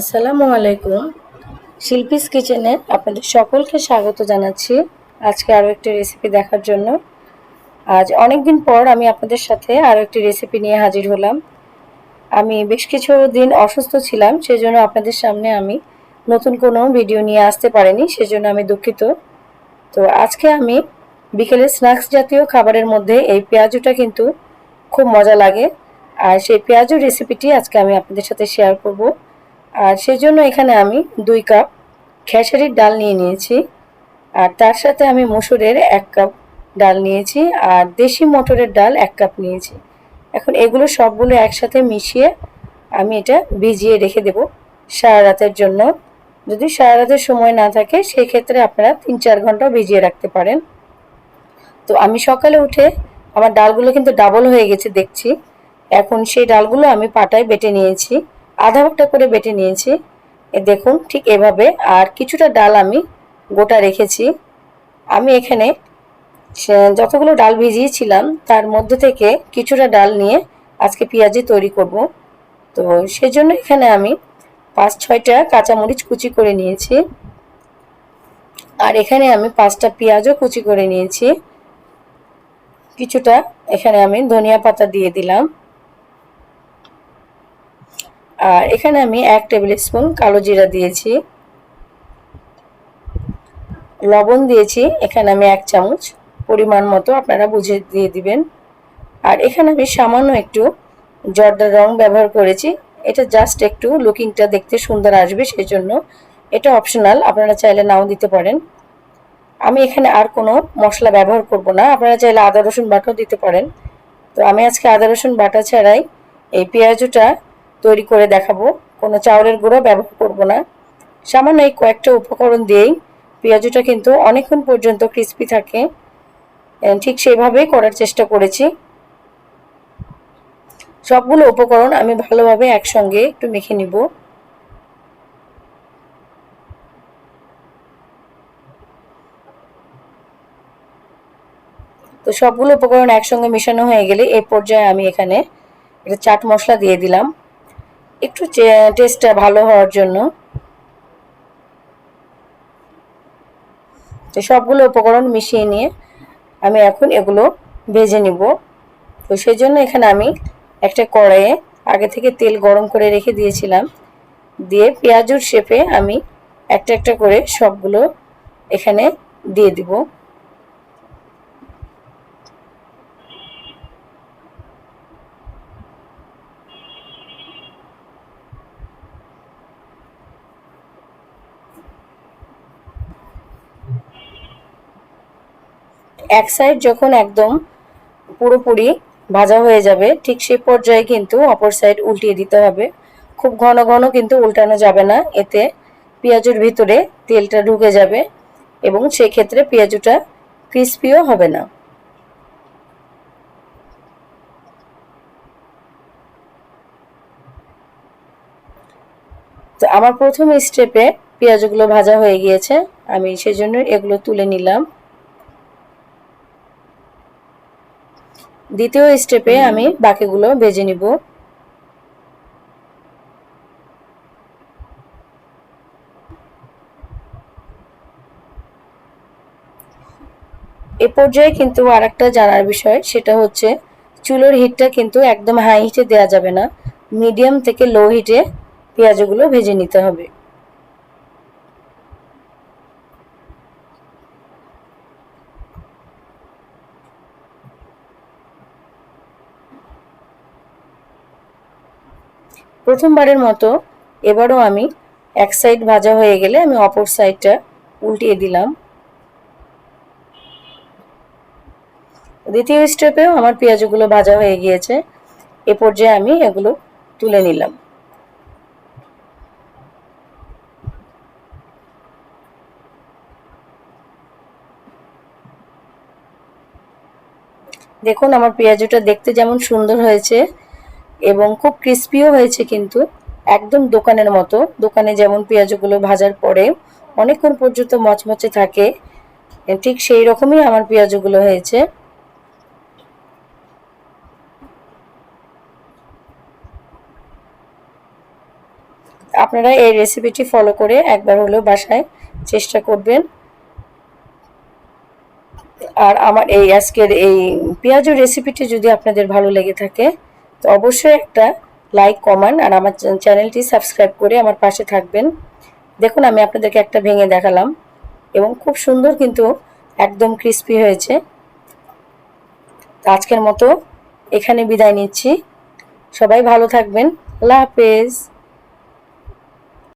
আসসালামু আলাইকুম। শিল্পীস কিচেনে আপনাদের সকলকে স্বাগত জানাচ্ছি। আজকে আরও একটি রেসিপি দেখার জন্য। আজ অনেক দিন পর আমি আপনাদের সাথে আরও একটি রেসিপি নিয়ে হাজির হলাম। আমি বেশ কিছু দিন অসুস্থ ছিলাম, সেজন্য আপনাদের সামনে আমি নতুন কোনো ভিডিও নিয়ে আসতে পারিনি, সেজন্য আমি দুঃখিত। তো আজকে আমি বিকেলে স্ন্যাক্স জাতীয় খাবারের মধ্যে এই পেঁয়াজুটা কিন্তু খুব মজা লাগে। আর সেই পেঁয়াজুর রেসিপিটি আজকে আমি আপনাদের সাথে শেয়ার করব। আর সেজন্য এখানে আমি দুই কাপ খেসারির ডাল নিয়ে নিয়েছি। আর তার সাথে আমি মুসুরের এক কাপ ডাল নিয়েছি আর দেশি মটরের ডাল এক কাপ নিয়েছি। এখন এগুলো সবগুলো একসাথে মিশিয়ে আমি এটা ভিজিয়ে রেখে দেব সারা রাতের জন্য। যদি সারা রাতের সময় না থাকে সেই ক্ষেত্রে আপনারা তিন চার ঘণ্টা ভিজিয়ে রাখতে পারেন। তো আমি সকালে উঠে আমার ডালগুলো কিন্তু ডাবল হয়ে গেছে দেখছি। এখন সেই ডালগুলো আমি পাটায় বেটে নিয়েছি। আধা ঘণ্টা করে বেটে নিয়েছি। এ দেখুন ঠিক এভাবে। আর কিছুটা ডাল আমি গোটা রেখেছি। আমি এখানে যতগুলো ডাল ভিজিয়েছিলাম, তার মধ্যে থেকে কিছুটা ডাল নিয়ে আজকে পেঁয়াজি তৈরি করব। তো সেজন্য এখানে আমি পাঁচ, ছয়টা কাঁচামরিচ কুচি করে নিয়েছি। আর এখানে আমি পাঁচটা পেঁয়াজও কুচি করে নিয়েছি। কিছুটা এখানে আমি ধনিয়া পাতা দিয়ে দিলাম। আর এখানে আমি এক টেবিল স্পুন কালো জিরা দিয়েছি। লবণ দিয়েছি, এখানে আমি এক চামচ পরিমাণ মতো আপনারা বুঝে দিয়ে দিবেন। আর এখানে আমি সামান্য একটু জর্দার রং ব্যবহার করেছি। এটা জাস্ট একটু লুকিংটা দেখতে সুন্দর আসবে সেই জন্য এটা অপশনাল আপনারা চাইলে নাও দিতে পারেন। আমি এখানে আর কোনো মশলা ব্যবহার করব না, আপনারা চাইলে আদা রসুন বাটাও দিতে পারেন। তো আমি আজকে আদা রসুন বাটা ছাড়াই এই পেঁয়াজুটা তৈরি করে দেখাবো। কোনো চাউলের গুঁড়ো ব্যবহার করব না। সামান্য এই কয়েকটা উপকরণ দিয়েই পেঁয়াজুটা কিন্তু অনেকক্ষণ পর্যন্ত ক্রিস্পি থাকে। ঠিক সেইভাবেই করার চেষ্টা করেছি। সবগুলো উপকরণ আমি ভালোভাবে একসঙ্গে একটু মেখে নিব। তো সবগুলো উপকরণ একসঙ্গে মেশানো হয়ে গেলে এই পর্যায়ে আমি এখানে এটা চাট মশলা দিয়ে দিলাম। একটু টেস্টটা ভালো হওয়ার জন্য। তো সবগুলো উপকরণ মিশিয়ে নিয়ে আমি এখন এগুলো ভেজে নিব। তো সেই জন্য এখানে আমি একটা কড়াইয়ে আগে থেকে তেল গরম করে রেখে দিয়েছিলাম। দিয়ে পেঁয়াজুর শেপে আমি একটা একটা করে সবগুলো এখানে দিয়ে দিব। এক সাইড যখন একদম পুরোপুরি ভাজা হয়ে যাবে, ঠিক সেই পর্যায়ে কিন্তু অপর সাইড উল্টিয়ে দিতে হবে। খুব ঘন ঘন কিন্তু উল্টানো যাবে না, এতে পেঁয়াজুর ভিতরে তেলটা ঢুকে যাবে এবং সেক্ষেত্রে পেঁয়াজুটা ক্রিস্পিও হবে না। তো আমার প্রথম স্টেপে পেঁয়াজগুলো ভাজা হয়ে গিয়েছে, আমি সেজন্য এগুলো তুলে নিলাম। দ্বিতীয় স্টেপে আমি বাকিগুলো ভেজে নিব। এ পর্যায়ে কিন্তু আর একটা জানার বিষয় সেটা হচ্ছে চুলোর হিটটা কিন্তু একদম হাই হিটে দেওয়া যাবে না। মিডিয়াম থেকে লো হিটে পেঁয়াজগুলো ভেজে নিতে হবে। প্রথমবারের মতো এবারও আমি এক সাইড ভাজা হয়ে গেলে আমি অপর সাইডটা উল্টিয়ে দিলাম। দ্বিতীয় স্টেপেও আমার পেঁয়াজগুলো ভাজা হয়ে গিয়েছে। এ পর্যায়ে আমি এগুলো তুলে নিলাম। দেখুন, আমার পেঁয়াজটা দেখতে যেমন সুন্দর হয়েছে এবং খুব ক্রিস্পিও হয়েছে কিন্তু, একদম দোকানের মতো। দোকানে যেমন পেঁয়াজগুলো ভাজার পরে অনেকক্ষণ পর্যন্ত মচমচে থাকে, ঠিক সেই রকমই আমার পেঁয়াজগুলো হয়েছে। আপনারা এই রেসিপিটি ফলো করে একবার হলেও বাসায় চেষ্টা করবেন। আর আমার এই আজকের এই পেঁয়াজু রেসিপিটি যদি আপনাদের ভালো লেগে থাকে তো অবশ্যই একটা লাইক কমান আর আমার চ্যানেলটি সাবস্ক্রাইব করে আমার পাশে থাকবেন। দেখুন, আমি আপনাদেরকে একটা ভেঙে দেখালাম এবং খুব সুন্দর কিন্তু একদম ক্রিস্পি হয়েছে। আজকের মতো এখানে বিদায় নিচ্ছি। সবাই ভালো থাকবেন। আল্লাহ হাফেজ।